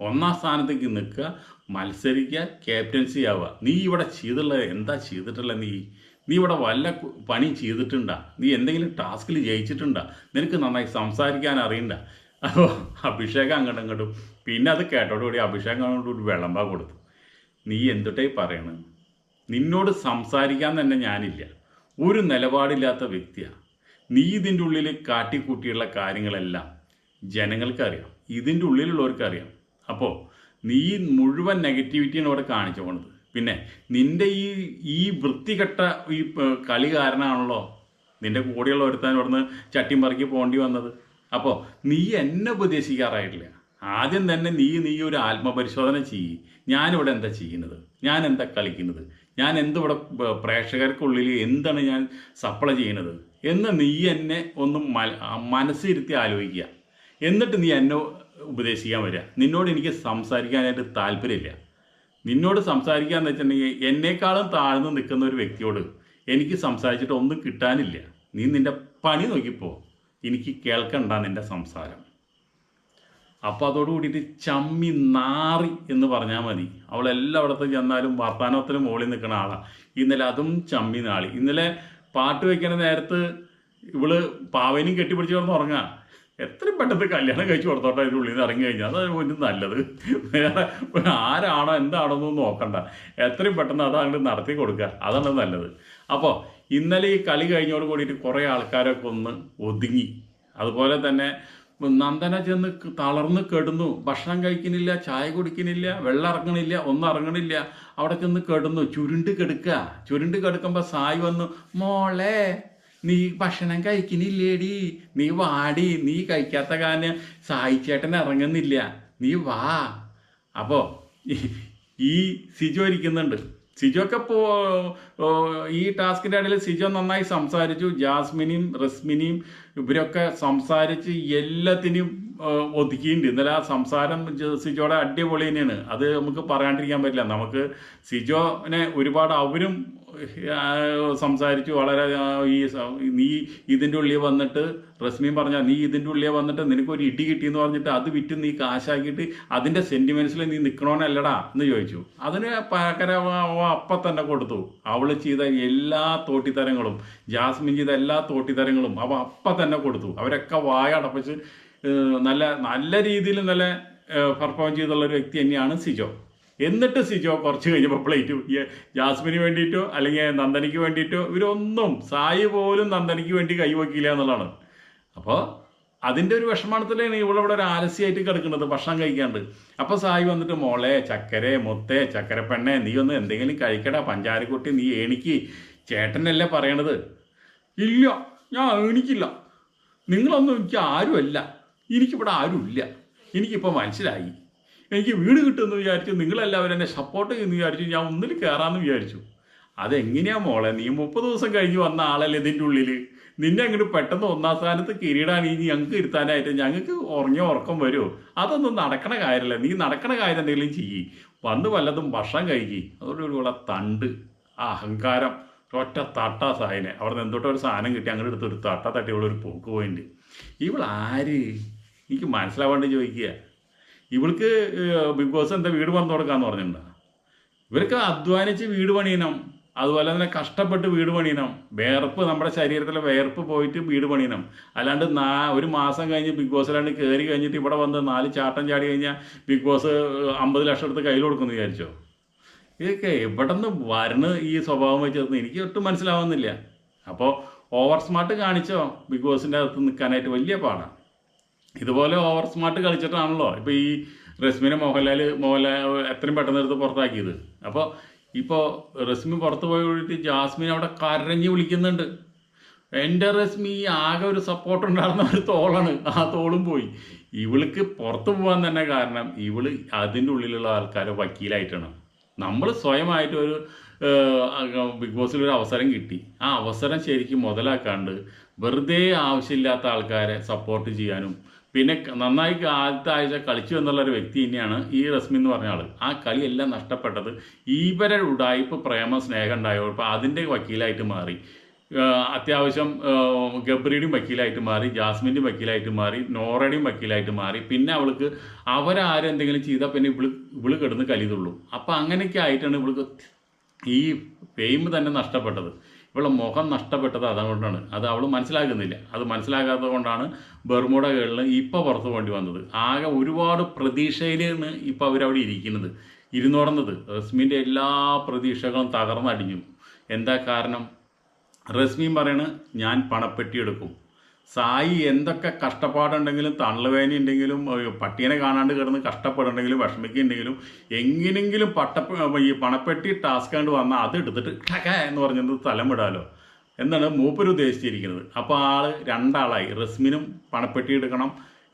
ഒന്നാം സ്ഥാനത്തേക്ക് നിൽക്കുക മത്സരിക്കുക ക്യാപ്റ്റൻസി ആവുക. നീ ഇവിടെ ചെയ്തിട്ടുള്ളത് എന്താ ചെയ്തിട്ടുള്ള നീ? നീ ഇവിടെ വല്ല പണി ചെയ്തിട്ടുണ്ടാ? നീ എന്തെങ്കിലും ടാസ്കിൽ ജയിച്ചിട്ടുണ്ടാ? നിനക്ക് നന്നായി സംസാരിക്കാൻ അറിയണ്ട. അപ്പോൾ അഭിഷേകം അങ്ങോട്ടും ഇങ്ങോട്ടും പിന്നെ അത് കേട്ടോടുകൂടി അഭിഷേകം അങ്ങോട്ട് വിളമ്പാ കൊടുത്തു. നീ എന്തുട്ടായി പറയണത് നിന്നോട് സംസാരിക്കാൻ തന്നെ ഞാനില്ല. ഒരു നിലപാടില്ലാത്ത വ്യക്തിയാണ് നീ ഇതിന്റെ ഉള്ളിൽ കാട്ടിക്കൂട്ടിയുള്ള കാര്യങ്ങളെല്ലാം ജനങ്ങൾക്കറിയാം. ഇതിന്റെ ഉള്ളിലുള്ളവർക്കറിയാം. അപ്പോൾ നീ മുഴുവൻ നെഗറ്റിവിറ്റിയാണ് അവിടെ കാണിച്ചു പോണത്. പിന്നെ നിന്റെ ഈ ഈ വൃത്തികെട്ട ഈ കളി കാരണമാണല്ലോ നിന്റെ കൂടെയുള്ള ഒരുത്താൻ ഇവിടുന്ന് ചട്ടിയും പറക്കി പോകേണ്ടി വന്നത്. അപ്പോൾ നീ എന്നെ ഉപദേശിക്കാറായിട്ടില്ല. ആദ്യം തന്നെ നീ നീ ഒരു ആത്മപരിശോധന ചെയ്യ്. ഞാനിവിടെ എന്താ ചെയ്യുന്നത്? ഞാൻ എന്താ കളിക്കുന്നത്? ഞാൻ എന്ത് ഇവിടെ പ്രേക്ഷകർക്കുള്ളിൽ എന്താണ് ഞാൻ സപ്ലൈ ചെയ്യുന്നത്? എന്ന് നീ എന്നെ ഒന്ന് മനസ്സിരുത്തി ആലോചിക്കുക. എന്നിട്ട് നീ എന്നെ ഉപദേശിക്കാൻ വരിക. നിന്നോട് എനിക്ക് സംസാരിക്കാനായിട്ട് താല്പര്യമില്ല. നിന്നോട് സംസാരിക്കുക എന്ന് വെച്ചിട്ടുണ്ടെങ്കിൽ എന്നേക്കാളും താഴ്ന്നു നിൽക്കുന്ന ഒരു വ്യക്തിയോട് എനിക്ക് സംസാരിച്ചിട്ട് ഒന്നും കിട്ടാനില്ല. നീ നിന്റെ പണി നോക്കിപ്പോ. എനിക്ക് കേൾക്കണ്ട നിന്റെ സംസാരം. അപ്പോൾ അതോട് കൂടിയിട്ട് ചമ്മി നാറി എന്ന് പറഞ്ഞാൽ മതി. അവൾ എല്ലായിടത്തും ചെന്നാലും വർത്തമാനത്തിലും മുകളിൽ നിൽക്കുന്ന ആളാണ് ഇന്നലെ അതും ചമ്മി നാളി ഇന്നലെ പാട്ട് വയ്ക്കുന്ന നേരത്ത് ഇവൾ പാവനും കെട്ടിപ്പിടിച്ച് കിടന്ന് ഉറങ്ങാ. എത്രയും പെട്ടെന്ന് കല്യാണം കഴിച്ച് കൊടുത്തോട്ടെ അതിന്റെ ഉള്ളിൽ നിന്ന് ഇറങ്ങി കഴിഞ്ഞാൽ അതാണ് ഒരു നല്ലത്. വേറെ ആരാണോ എന്താണോ എന്നൊന്നും നോക്കണ്ട. എത്രയും പെട്ടെന്ന് അത് അങ്ങോട്ട് നടത്തി കൊടുക്കുക അതാണ് നല്ലത്. അപ്പോൾ ഇന്നലെ ഈ കളി കഴിഞ്ഞോട് കൂടിയിട്ട് കുറേ ആൾക്കാരൊക്കെ ഒന്ന് ഒതുങ്ങി. അതുപോലെ തന്നെ നന്ദന ചെന്ന് തളർന്ന് കെടുന്നു. ഭക്ഷണം കഴിക്കുന്നില്ല ചായ കുടിക്കുന്നില്ല വെള്ളം ഇറങ്ങണില്ല ഒന്നും ഇറങ്ങണില്ല. അവിടെ ചെന്ന് കെടുന്നു. ചുരുണ്ട് കെടുക്കുക ചുരുണ്ട് കെടുക്കുമ്പോൾ സായി വന്നു മോളെ നീ ഭക്ഷണം കഴിക്കുന്നില്ലേടി? നീ വാടി. നീ കഴിക്കാത്ത കാരണം സായി ചേട്ടൻ ഇറങ്ങുന്നില്ല. നീ വാ. അപ്പോൾ ഈ സിജു ഇരിക്കുന്നുണ്ട്. സിജോ ഇപ്പോൾ ഈ ടാസ്കിന്റെ ഇടയിൽ സിജോ നന്നായി സംസാരിച്ചു ജാസ്മിനിയും റസ്മിനിയും ഇവരൊക്കെ സംസാരിച്ച് എല്ലാത്തിനെയും ഒതുക്കിയിട്ടുണ്ട്. ഇന്നലെ ആ സംസാരം സിജോയുടെ അടിപൊളി തന്നെയാണ്. അത് നമുക്ക് പറയാണ്ടിരിക്കാൻ പറ്റില്ല. നമുക്ക് സിജോനെ ഒരുപാട് അവരും സംസാരിച്ചു വളരെ ഈ നീ ഇതിന്റെ ഉള്ളിൽ വന്നിട്ട് റസ്മിയും പറഞ്ഞ നീ ഇതിന്റെ ഉള്ളിൽ വന്നിട്ട് നിനക്കൊരു ഇടി കിട്ടിയെന്ന് പറഞ്ഞിട്ട് അത് വിറ്റ് നീ കാശാക്കിയിട്ട് അതിന്റെ സെന്റിമെന്റ്സിൽ നീ നിൽക്കണമെന്നല്ലടാ എന്ന് ചോദിച്ചു. അതിന് പകര അപ്പം തന്നെ കൊടുത്തു. അവൾ ചെയ്ത എല്ലാ തോട്ടിത്തരങ്ങളും ജാസ്മിൻ ചെയ്ത എല്ലാ തോട്ടിത്തരങ്ങളും അവ അപ്പം തന്നെ കൊടുത്തു. അവരൊക്കെ വായ അടപ്പിച്ച് നല്ല നല്ല രീതിയിൽ നല്ല പെർഫോം ചെയ്തുള്ള ഒരു വ്യക്തി തന്നെയാണ് സിജോ. എന്നിട്ട് സിജോ കുറച്ച് കഴിഞ്ഞപ്പോൾ പ്ലേറ്റ് ജാസ്മിന് വേണ്ടിയിട്ടോ അല്ലെങ്കിൽ നന്ദനിക്ക് വേണ്ടിയിട്ടോ ഇവരൊന്നും സായി പോലും നന്ദനിക്ക് വേണ്ടി കൈവക്കില്ല എന്നുള്ളതാണ്. അപ്പോൾ അതിന്റെ ഒരു വിഷമാണത്തിലാണ് ഇവളിവിടെ ഒരു ആലസ്യമായിട്ട് കിടക്കുന്നത് ഭക്ഷണം കഴിക്കാണ്ട്. അപ്പോൾ സായി വന്നിട്ട് മോളെ ചക്കരെ മുത്തേ ചക്കരപ്പെണ്ണെ നീ ഒന്ന് എന്തെങ്കിലും കഴിക്കടാ പഞ്ചാരക്കുട്ടി നീ എനിക്ക് ചേട്ടനല്ലേ പറയണത്? ഇല്ല ഞാൻ ഏണിക്കില്ല നിങ്ങളൊന്നും എനിക്ക് ആരുമല്ല. എനിക്കിവിടെ ആരുമില്ല. എനിക്കിപ്പോൾ മനസ്സിലായി. എനിക്ക് വീട് കിട്ടുമെന്ന് വിചാരിച്ചു നിങ്ങളെല്ലാവരും എന്നെ സപ്പോർട്ട് ചെയ്യുമെന്ന് വിചാരിച്ചു ഞാൻ ഒന്നിൽ കയറാമെന്ന് വിചാരിച്ചു. അതെങ്ങനെയാ മോളെ? നീ മുപ്പത് ദിവസം കഴിഞ്ഞ് വന്ന ആളല്ലേ ഇതിന്റെ ഉള്ളിൽ നിന്നെ അങ്ങോട്ട് പെട്ടെന്ന് ഒന്നാം സ്ഥാനത്ത് കിരീടാണ് ഇനി ഞങ്ങൾക്ക് ഇരുത്താനായിട്ട് ഞങ്ങൾക്ക് ഉറങ്ങിയ ഉറക്കം വരുമോ അതൊന്നും നടക്കണ കാര്യമല്ല നീ നടക്കണ കാര്യം എന്തെങ്കിലും ചെയ്യ്. വന്ന് വല്ലതും ഭക്ഷണം കഴിക്കി. അതോടുകൂടിയുള്ള തണ്ട് ആ അഹങ്കാരം ഒറ്റ തട്ട സായനെ അവിടെ നിന്ന് എന്തൊട്ട് ഒരു സാധനം കിട്ടി. അങ്ങോട്ട് എടുത്ത് ഒരു തട്ട തട്ടി ഒരു പോക്ക് പോയിന്റ് ഇവൾ ആര് എനിക്ക് മനസ്സിലാവാണ്ട് ചോദിക്കുക. ഇവൾക്ക് ബിഗ് ബോസ് എന്താ വീട് പറഞ്ഞു കൊടുക്കാന്ന് പറഞ്ഞിട്ടുണ്ട്? ഇവർക്ക് അധ്വാനിച്ച് വീട് പണിയണം. അതുപോലെ തന്നെ കഷ്ടപ്പെട്ട് വീട് പണിയണം. വേർപ്പ് നമ്മുടെ ശരീരത്തിലെ വേർപ്പ് പോയിട്ട് വീട് പണിയണം. അല്ലാണ്ട് നാ ഒരു മാസം കഴിഞ്ഞ് ബിഗ് ബോസിലാണ്ട് കയറി കഴിഞ്ഞിട്ട് ഇവിടെ വന്ന് നാല് ചാട്ടം ചാടി കഴിഞ്ഞാൽ ബിഗ് ബോസ് അമ്പത് ലക്ഷം എടുത്ത് കയ്യിൽ കൊടുക്കുന്നു വിചാരിച്ചോ? ഇതൊക്കെ എവിടെ നിന്ന് വരണ് ഈ സ്വഭാവം വെച്ചതെന്ന് എനിക്ക് ഒട്ടും മനസ്സിലാവുന്നില്ല. അപ്പോൾ ഓവർ സ്മാർട്ട് കാണിച്ചോ? ബിഗ് ബോസിന്റെ അകത്ത് നിൽക്കാനായിട്ട് വലിയ പാടാണ് ഇതുപോലെ ഓവർ സ്മാർട്ട് കളിച്ചിട്ടാണല്ലോ ഇപ്പോൾ ഈ റസ്മിനെ മോഹൻലാൽ മോഹൻലാൽ എത്രയും പെട്ടെന്ന് എടുത്ത് പുറത്താക്കിയത്. അപ്പോൾ ഇപ്പോൾ റസ്മി പുറത്തു പോയിട്ട് ജാസ്മിൻ അവിടെ കരഞ്ഞ് വിളിക്കുന്നുണ്ട്. എന്റെ റസ്മി ആകെ ഒരു സപ്പോർട്ട് ഉണ്ടായിരുന്ന ഒരു തോളാണ്. ആ തോളും പോയി. ഇവൾക്ക് പുറത്തു പോകാൻ തന്നെ കാരണം ഇവൾ അതിന്റെ ഉള്ളിലുള്ള ആൾക്കാരെ വക്കീലായിട്ടാണ്. നമ്മൾ സ്വയമായിട്ട് ഒരു ബിഗ് ബോസിൽ ഒരു അവസരം കിട്ടി. ആ അവസരം ശരിക്കും മുതലാക്കാണ്ട് വെറുതെ ആവശ്യമില്ലാത്ത ആൾക്കാരെ സപ്പോർട്ട് ചെയ്യാനും പിന്നെ നന്നായി ആദ്യത്തെ ആഴ്ച കളിച്ചു എന്നുള്ള ഒരു വ്യക്തി തന്നെയാണ് ഈ റസ്മി എന്ന് പറഞ്ഞ ആൾ ആ കളിയെല്ലാം നഷ്ടപ്പെട്ടത് ഇവരെ ഉടായ്പ് പ്രേമ സ്നേഹം ഉണ്ടായപ്പോൾ അതിന്റെ വക്കീലായിട്ട് മാറി. അത്യാവശ്യം ഗബ്രിയുടെയും വക്കീലായിട്ട് മാറി ജാസ്മിന്റെയും വക്കീലായിട്ട് മാറി നോറയുടെയും വക്കീലായിട്ട് മാറി. പിന്നെ അവൾക്ക് അവരാരും എന്തെങ്കിലും ചെയ്താൽ പിന്നെ ഇവൾ ഇവൾ കിടന്ന് കലിതുള്ളൂ. അപ്പം അങ്ങനെയൊക്കെ ആയിട്ടാണ് ഇവൾക്ക് ഈ ഫെയിം തന്നെ നഷ്ടപ്പെട്ടത്. ഇവളുടെ മുഖം നഷ്ടപ്പെട്ടത് അതുകൊണ്ടാണ്. അത് അവൾ മനസ്സിലാക്കുന്നില്ല. അത് മനസ്സിലാക്കാത്തത് കൊണ്ടാണ് ബർമുഡ കേളിൽ ഇപ്പോൾ പുറത്തു വേണ്ടി വന്നത്. ആകെ ഒരുപാട് പ്രതീക്ഷയിലാണ് ഇപ്പോൾ അവരവിടെ ഇരിക്കുന്നത്. ഇരുന്നുടന്നത്. റസ്മിന്റെ എല്ലാ പ്രതീക്ഷകളും തകർന്നടിഞ്ഞു. എന്താ കാരണം? റസ്മിയും പറയണ് ഞാൻ പണപ്പെട്ടി എടുക്കും. സായി എന്തൊക്കെ കഷ്ടപ്പാടുണ്ടെങ്കിലും തണലുവേന ഉണ്ടെങ്കിലും പട്ടീനെ കാണാണ്ട് കിടന്ന് കഷ്ടപ്പെടുണ്ടെങ്കിലും വിഷമിക്കുന്നുണ്ടെങ്കിലും എങ്ങനെങ്കിലും പട്ട ഈ പണപ്പെട്ടി ടാസ്ക് കണ്ട് വന്നാൽ അത് എടുത്തിട്ട് ടക എന്ന് പറഞ്ഞത് സ്ഥലം വിടാലോ എന്നാണ് മൂപ്പര് ഉദ്ദേശിച്ചിരിക്കുന്നത്. അപ്പോൾ ആൾ രണ്ടാളായി. റസ്മിനും പണപ്പെട്ടി എടുക്കണം.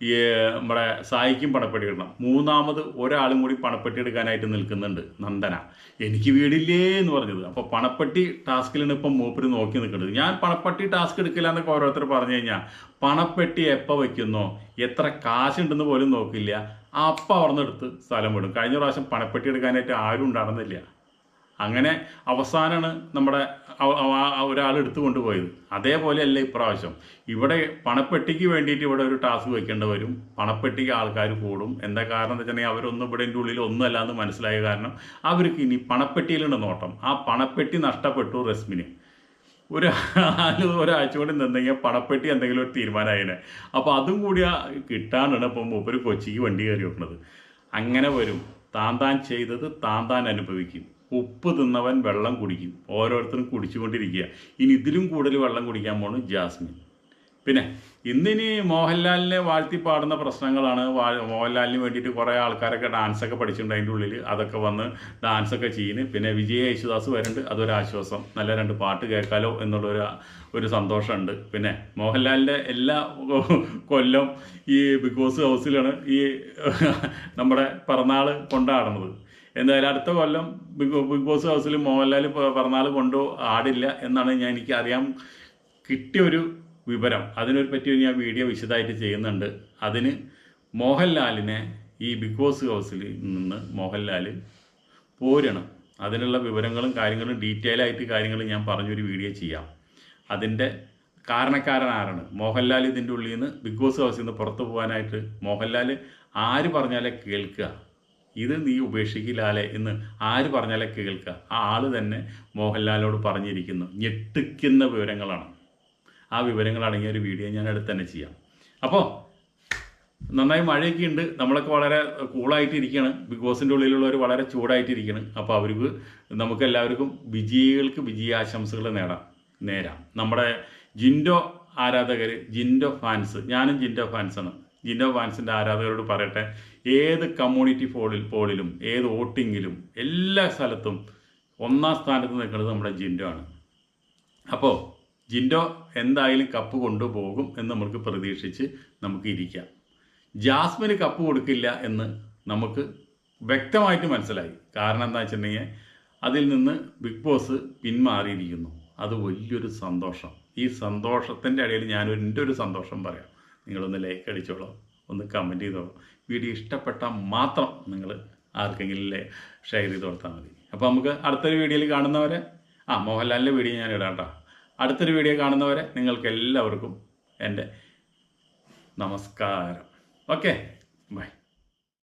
ഈ നമ്മുടെ സായിക്കും പണപ്പെട്ടി ഇടണം മൂന്നാമത് ഒരാളും കൂടി പണപ്പെട്ടി എടുക്കാനായിട്ട് നിൽക്കുന്നുണ്ട് നന്ദന. എനിക്ക് വീടില്ലേ എന്ന് പറഞ്ഞത്. അപ്പോൾ പണപ്പെട്ടി ടാസ്കിലാണ് ഇപ്പം മൂപ്പര് നോക്കി നിൽക്കുന്നത്. ഞാൻ പണപ്പെട്ടി ടാസ്ക് എടുക്കില്ല എന്നൊക്കെ ഓരോരുത്തർ പറഞ്ഞു കഴിഞ്ഞാൽ പണപ്പെട്ടി എപ്പോൾ വയ്ക്കുന്നോ എത്ര കാശുണ്ടെന്ന് പോലും നോക്കില്ല. അപ്പം അവിടെ നിന്ന് എടുത്ത് സ്ഥലം വിടും. കഴിഞ്ഞ പ്രാവശ്യം പണപ്പെട്ടി എടുക്കാനായിട്ട് ആരും ഉണ്ടായിരുന്നില്ല. അങ്ങനെ അവസാനമാണ് നമ്മുടെ ഒരാൾ എടുത്തു കൊണ്ടുപോയത്. അതേപോലെയല്ല ഇപ്രാവശ്യം. ഇവിടെ പണപ്പെട്ടിക്ക് വേണ്ടിയിട്ട് ഇവിടെ ഒരു ടാസ്ക് വെക്കേണ്ടി വരും. പണപ്പെട്ടിക്ക് ആൾക്കാർ കൂടും. എന്താ കാരണം എന്ന് വെച്ചിട്ടുണ്ടെങ്കിൽ അവരൊന്നും ഇവിടെ എന്റെ ഉള്ളിൽ ഒന്നുമല്ല എന്ന് മനസ്സിലായ കാരണം അവർക്ക് ഇനി പണപ്പെട്ടിയിലുണ്ട് നോട്ടം. ആ പണപ്പെട്ടി നഷ്ടപ്പെട്ടു റസ്മിന്. ഒരു ഒരാഴ്ച കൂടി നിന്നെങ്കിൽ പണപ്പെട്ടി എന്തെങ്കിലും ഒരു തീരുമാനമായേനെ. അപ്പോൾ അതും കൂടി കിട്ടാനാണ് ഇപ്പം മൂപ്പര് കൊച്ചിക്ക് വണ്ടി കയറി വെക്കുന്നത് അങ്ങനെ വരും. താൻ താൻ ചെയ്തത് താൻ താൻ അനുഭവിക്കും. ഉപ്പ് തിന്നവൻ വെള്ളം കുടിക്കും. ഓരോരുത്തരും കുടിച്ചുകൊണ്ടിരിക്കുക. ഇനി ഇതിലും കൂടുതൽ വെള്ളം കുടിക്കാൻ പോണ് ജാസ്മിൻ. പിന്നെ ഇന്നിനി മോഹൻലാലിനെ വാഴ്ത്തി പാടുന്ന പ്രശ്നങ്ങളാണ്. മോഹൻലാലിന് വേണ്ടിയിട്ട് കുറേ ആൾക്കാരൊക്കെ ഡാൻസൊക്കെ പഠിച്ചിട്ടുണ്ട് അതിന്റെ ഉള്ളിൽ അതൊക്കെ വന്ന് ഡാൻസൊക്കെ ചെയ്യുന്നു പിന്നെ വിജയ യേശുദാസ് വരുന്നുണ്ട്. അതൊരു ആശ്വാസം. നല്ല രണ്ട് പാട്ട് കേൾക്കാലോ എന്നുള്ളൊരു ഒരു സന്തോഷമുണ്ട്. പിന്നെ മോഹൻലാലിന്റെ എല്ലാ കൊല്ലം ഈ ബിഗ് ബോസ് ഹൗസിലാണ് ഈ നമ്മുടെ പിറന്നാൾ കൊണ്ടാടുന്നത്. എന്തായാലും അടുത്ത കൊല്ലം ബിഗ് ബിഗ് ബോസ് ഹൗസിൽ മോഹൻലാൽ പറഞ്ഞാൽ കൊണ്ടോ ആടില്ല എന്നാണ് ഞാൻ എനിക്ക് അറിയാൻ കിട്ടിയ ഒരു വിവരം. അതിനൊരു പറ്റി ഞാൻ വീഡിയോ വിശദമായിട്ട് ചെയ്യുന്നുണ്ട്. അതിന് മോഹൻലാലിനെ ഈ ബിഗ് ബോസ് ഹൗസിൽ നിന്ന് മോഹൻലാൽ പോരണം. അതിനുള്ള വിവരങ്ങളും കാര്യങ്ങളും ഡീറ്റെയിൽ ആയിട്ട് കാര്യങ്ങൾ ഞാൻ പറഞ്ഞൊരു വീഡിയോ ചെയ്യാം. അതിന്റെ കാരണക്കാരൻ ആരാണ് മോഹൻലാൽ ഇതിന്റെ ഉള്ളിൽ നിന്ന് ബിഗ് ബോസ് ഹൗസിൽ നിന്ന് പുറത്തു പോകാനായിട്ട് മോഹൻലാൽ ആര് പറഞ്ഞാലേ കേൾക്കുക. ഇത് നീ ഉപേക്ഷിക്കില്ലാലേ എന്ന് ആര് പറഞ്ഞാലേ കേൾക്കുക? ആ ആൾ തന്നെ മോഹൻലാലോട് പറഞ്ഞിരിക്കുന്നു. ഞെട്ടിക്കുന്ന വിവരങ്ങളാണ്. ആ വിവരങ്ങൾ അടങ്ങിയ ഒരു വീഡിയോ ഞാൻ അടുത്ത് തന്നെ ചെയ്യാം. അപ്പോൾ നന്നായി മഴയൊക്കെ ഉണ്ട്. നമ്മളൊക്കെ വളരെ കൂളായിട്ട് ഇരിക്കുകയാണ് ബിഗ് ബോസിന്റെ ഉള്ളിലുള്ളവർ വളരെ ചൂടായിട്ട് ഇരിക്കുകയാണ് അപ്പോൾ അവർക്ക് നമുക്ക് എല്ലാവർക്കും വിജയികൾക്ക് വിജയാശംസകൾ നേടാം. നേരാം. നമ്മുടെ ജിൻഡോ ആരാധകർ ജിൻഡോ ഫാൻസ്. ഞാനും ജിൻഡോ ഫാൻസാണ്. ജിൻഡോ ഫാൻസിന്റെ ആരാധകരോട് പറയട്ടെ. ഏത് കമ്മ്യൂണിറ്റി പോളിൽ പോളിലും ഏത് വോട്ടിങ്ങിലും എല്ലാ സ്ഥലത്തും ഒന്നാം സ്ഥാനത്ത് നിൽക്കുന്നത് നമ്മുടെ ജിൻഡോ ആണ്. അപ്പോൾ ജിൻഡോ എന്തായാലും കപ്പ് കൊണ്ടുപോകും എന്ന് നമുക്ക് പ്രതീക്ഷിച്ച് നമുക്ക് ഇരിക്കാം. ജാസ്മിന് കപ്പ് കൊടുക്കില്ല എന്ന് നമുക്ക് വ്യക്തമായിട്ട് മനസ്സിലായി. കാരണം എന്താ വെച്ചിട്ടുണ്ടെങ്കിൽ അതിൽ നിന്ന് ബിഗ് ബോസ് പിന്മാറിയിരിക്കുന്നു. അത് വലിയൊരു സന്തോഷം. ഈ സന്തോഷത്തിന്റെ ഇടയിൽ ഞാനൊരു എന്റെ ഒരു സന്തോഷം പറയാം. നിങ്ങളൊന്ന് ലൈക്ക് അടിച്ചോളൂ. ഒന്ന് കമന്റ് ചെയ്തോളൂ. വീഡിയോ ഇഷ്ടപ്പെട്ടാൽ മാത്രം നിങ്ങൾ ആർക്കെങ്കിലും ഷെയർ ചെയ്ത് കൊടുത്താൽ മതി. അപ്പോൾ നമുക്ക് അടുത്തൊരു വീഡിയോയിൽ കാണുന്നവരെ ആ മോഹൻലാലിന്റെ വീഡിയോ ഞാൻ ഇടാം കേട്ടോ. അടുത്തൊരു വീഡിയോ കാണുന്നവരെ നിങ്ങൾക്ക് എല്ലാവർക്കും എന്റെ നമസ്കാരം. Okay bye.